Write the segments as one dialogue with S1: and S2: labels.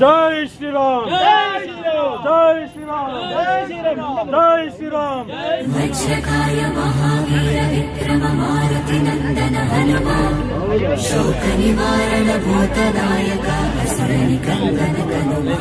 S1: जय श्री राम जय श्री राम जय श्री राम जय श्री राम
S2: वज्रकाय महावीर विक्रम मारुति नंदन हनुमान शोक निवारण भूतदायक हसरण कंदन
S3: तनुमा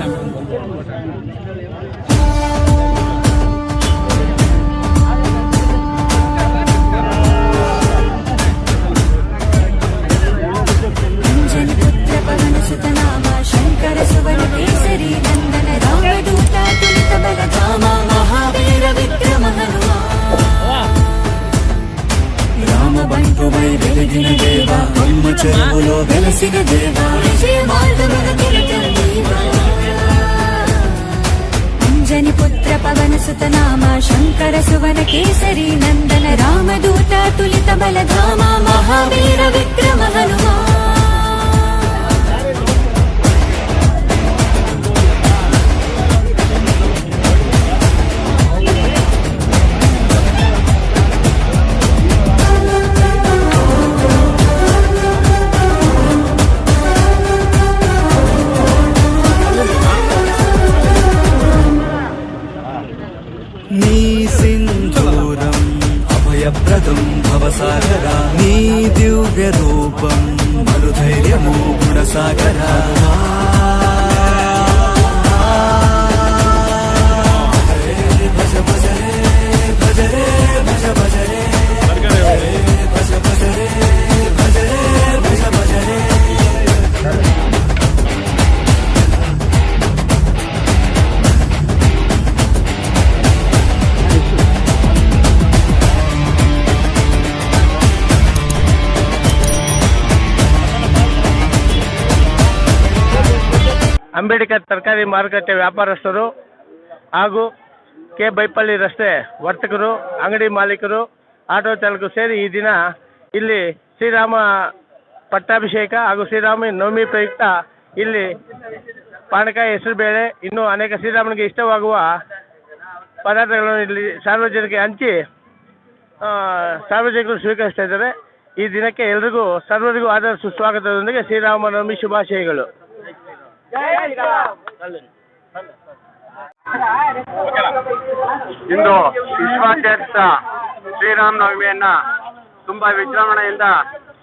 S3: కలిగిన వెలిగిన దేవ అమ్మ చెరువులో వెలసిన దేవ.
S2: అంజని పుత్ర పవన సుతనామ శంకర సువన కేసరి నందన రామదూత తులిత బలధామ మహావీర
S3: విక్ర భవసాగరా నీ దివ్య రూపం మరుధైర్యము గుణసాగరా.
S4: ಅಂಬೇಡ್ಕರ್ ತರಕಾರಿ ಮಾರುಕಟ್ಟೆ ವ್ಯಾಪಾರಸ್ಥರು ಹಾಗೂ ಕೆ ಬೈಪಳ್ಳಿ ರಸ್ತೆ ವರ್ತಕರು, ಅಂಗಡಿ ಮಾಲೀಕರು, ಆಟೋ ಚಾಲಕರು ಸೇರಿ ಈ ದಿನ ಇಲ್ಲಿ ಶ್ರೀರಾಮ ಪಟ್ಟಾಭಿಷೇಕ ಹಾಗೂ ಶ್ರೀರಾಮ ನವಮಿ ಪ್ರಯುಕ್ತ ಇಲ್ಲಿ ಪಾನಕ ಹೆಸರುಬೇಳೆ, ಇನ್ನೂ ಅನೇಕ ಶ್ರೀರಾಮನಿಗೆ ಇಷ್ಟವಾಗುವ ಪದಾರ್ಥಗಳನ್ನು ಇಲ್ಲಿ ಸಾರ್ವಜನಿಕರಿಗೆ ಹಂಚಿ ಸಾರ್ವಜನಿಕರು ಸ್ವೀಕರಿಸ್ತಾ ಇದ್ದಾರೆ. ಈ ದಿನಕ್ಕೆ ಎಲ್ರಿಗೂ, ಸರ್ವರಿಗೂ ಆದರ ಸುಸ್ವಾಗತದೊಂದಿಗೆ ಶ್ರೀರಾಮನವಮಿ ಶುಭಾಶಯಗಳು.
S5: ಇಂದು ವಿಶ್ವಾದ್ಯಂತ ಶ್ರೀರಾಮನವಮಿಯನ್ನ ತುಂಬಾ ವಿಜೃಂಭಣೆಯಿಂದ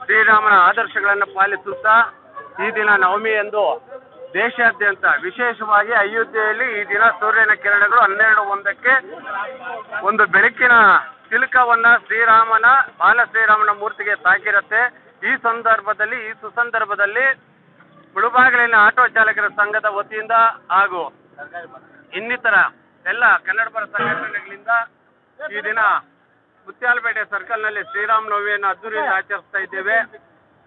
S5: ಶ್ರೀರಾಮನ ಆದರ್ಶಗಳನ್ನು ಪಾಲಿಸುತ್ತಾ ಈ ದಿನ ನವಮಿ ಎಂದು ದೇಶಾದ್ಯಂತ ವಿಶೇಷವಾಗಿ ಅಯೋಧ್ಯೆಯಲ್ಲಿ ಈ ದಿನ ಸೂರ್ಯನ ಕಿರಣಗಳು ಹನ್ನೆರಡು ಒಂದಕ್ಕೆ ಒಂದು ಬೆಳಕಿನ ತಿಲಕವನ್ನ ಶ್ರೀರಾಮನ ಬಾಲ ಶ್ರೀರಾಮನ ಮೂರ್ತಿಗೆ ತಾಕಿರುತ್ತೆ. ಈ ಸಂದರ್ಭದಲ್ಲಿ, ಈ ಸುಸಂದರ್ಭದಲ್ಲಿ ಮುಳುಬಾಗಿಲಿನ ಆಟೋ ಚಾಲಕರ ಸಂಘದ ವತಿಯಿಂದ ಹಾಗೂ ಇನ್ನಿತರ ಎಲ್ಲ ಕನ್ನಡ ಪರ ಸಂಘಟನೆಗಳಿಂದ ಈ ದಿನ ಮುತ್ಯಾಲಪೇಟೆ ಸರ್ಕಲ್ನಲ್ಲಿ ಶ್ರೀರಾಮನವಮಿಯನ್ನು ಅದ್ದೂರಿಯಿಂದ ಆಚರಿಸ್ತಾ ಇದ್ದೇವೆ.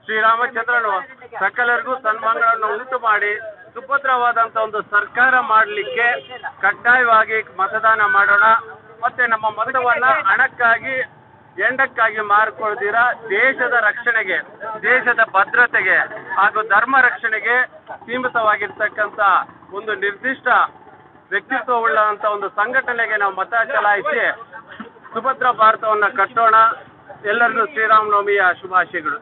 S5: ಶ್ರೀರಾಮಚಂದ್ರನು ಸಕಲರಿಗೂ ಸನ್ಮಾನಗಳನ್ನು ಉಂಟು ಮಾಡಿ ಸುಭದ್ರವಾದಂತ ಒಂದು ಸರ್ಕಾರ ಮಾಡಲಿಕ್ಕೆ ಕಡ್ಡಾಯವಾಗಿ ಮತದಾನ ಮಾಡೋಣ. ಮತ್ತೆ ನಮ್ಮ ಮತವನ್ನ ಹಣಕ್ಕಾಗಿ ಎಂಡಕ್ಕಾಗಿ ಮಾರ್ಕೊಳ್ದಿರಾ ದೇಶದ ರಕ್ಷಣೆಗೆ, ದೇಶದ ಭದ್ರತೆಗೆ ಹಾಗೂ ಧರ್ಮ ರಕ್ಷಣೆಗೆ ಸೀಮಿತವಾಗಿರ್ತಕ್ಕಂಥ ಒಂದು ನಿರ್ದಿಷ್ಟ ವ್ಯಕ್ತಿತ್ವವುಳ್ಳಂತ ಒಂದು ಸಂಘಟನೆಗೆ ನಾವು ಮತ ಚಲಾಯಿಸಿ ಸುಭದ್ರ ಭಾರತವನ್ನ ಕಟ್ಟೋಣ. ಎಲ್ಲರಿಗೂ ಶ್ರೀರಾಮನವಮಿಯ ಶುಭಾಶಯಗಳು.